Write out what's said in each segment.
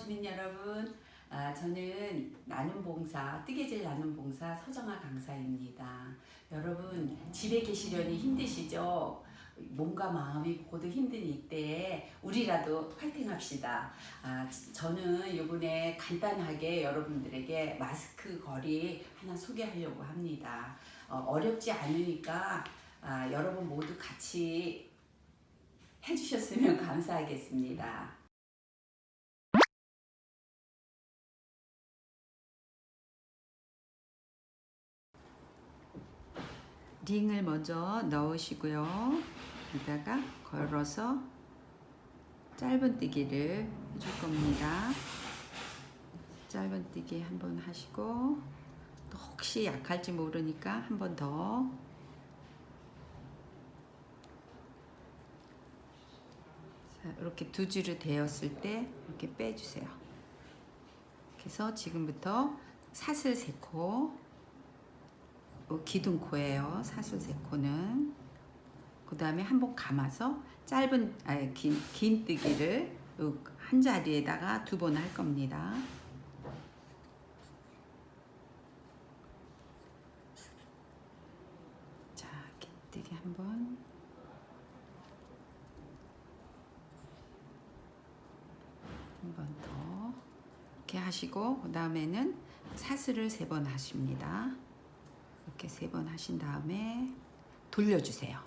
주민 여러분, 아, 저는 나눔 봉사, 뜨개질 나눔 봉사 서정아 강사입니다. 여러분, 집에 계시려니 힘드시죠? 몸과 마음이 모두 힘든 이때에 우리라도 파이팅 합시다. 아, 지- 저는 이번에 간단하게 여러분들에게 마스크 거리 하나 소개하려고 합니다. 어, 렵지 않으니까 아, 여러분 모두 같이 해주셨으면 감사하겠습니다. 링을 먼저 넣으시고요. 여기다가 걸어서 짧은 뜨기를 해줄 겁니다. 짧은 뜨기 한 번 하시고 또 혹시 약할지 모르니까 한 번 더. 자, 이렇게 두 줄을 대었을 때 이렇게 빼주세요. 그래서 지금부터 사슬 세코 어, 기둥코예요. 사슬세코는 그 다음에 한번 감아서 짧은 아니 긴, 긴 뜨기를 요한 자리에다가 두 번 할 겁니다. 자, 긴 뜨기 한 번. 한 번 더. 이렇게 하시고 그 다음에는 사슬을 세 번 하십니다. 이렇게 세 번 하신 다음에 돌려주세요.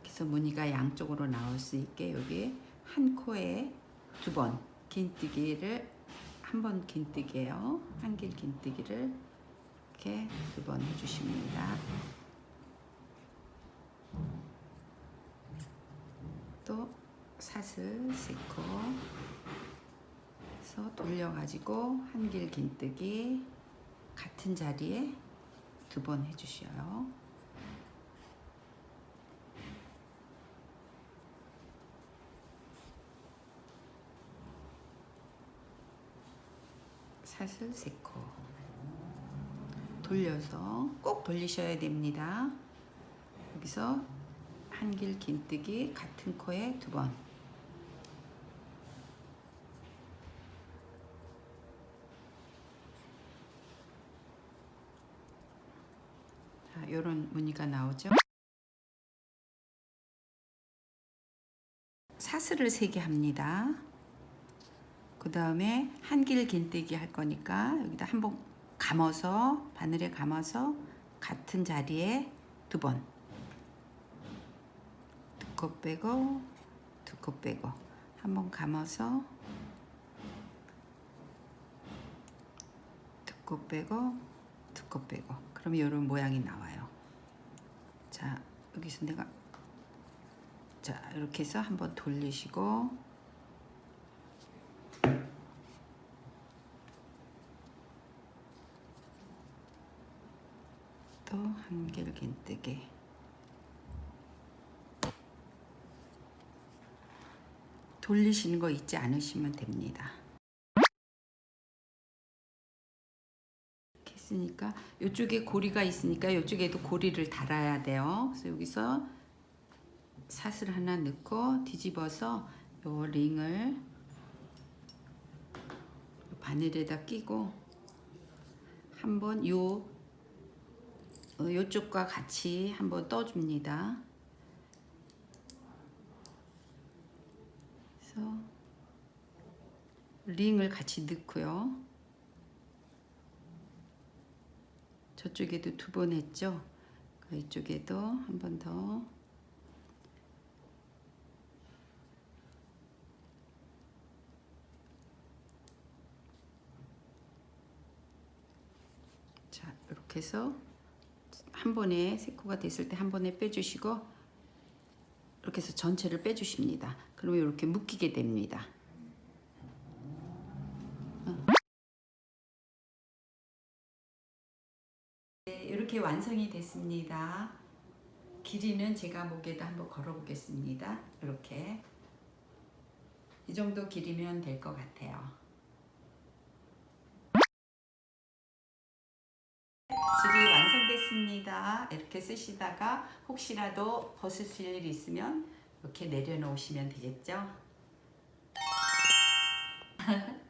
그래서 무늬가 양쪽으로 나올 수 있게 여기 한 코에 두 번 긴뜨기를 한 번 긴뜨기예요. 한길 긴뜨기를 이렇게 두 번 해주십니다. 또 사슬 세코 그래서 돌려가지고 한길 긴뜨기 같은 자리에 두 번 해주셔요. 사슬 세코 돌려서 꼭 돌리셔야 됩니다. 여기서 한길 긴뜨기 같은 코에 두 번. 자, 요런 무늬가 나오죠. 사슬을 세개 합니다. 그 다음에 한길 긴뜨기 할 거니까 여기다 한 번 감아서 바늘에 감아서 같은 자리에 두 번. 두코 빼고 두코 빼고 한 번 감아서 두코 빼고 두코 빼고 그럼 이런 모양이 나와요. 자 여기서 내가 자 이렇게 해서 한번 돌리시고 또 한길 긴뜨기 돌리시는 거 잊지 않으시면 됩니다. 했으니까 이쪽에 고리가 있으니까 이쪽에도 고리를 달아야 돼요. 그래서 여기서 사슬 하나 넣고 뒤집어서 요 링을 바늘에다 끼고 한번 요 어, 요쪽과 같이 한번 떠줍니다. 그래서 링을 같이 넣고요. 저쪽에도 두 번 했죠. 그 이쪽에도 한 번 더. 자, 이렇게 해서 한 번에 세 코가 됐을 때 한 번에 빼주시고 이렇게 해서 전체를 빼주십니다. 그러면 이렇게 묶이게 됩니다. 어. 네, 이렇게 완성이 됐습니다. 길이는 제가 목에다 한번 걸어 보겠습니다. 이렇게 이 정도 길이면 될 것 같아요. 줄이 완성됐습니다. 이렇게 쓰시다가 혹시라도 벗으실 일이 있으면 이렇게 내려놓으시면 되겠죠.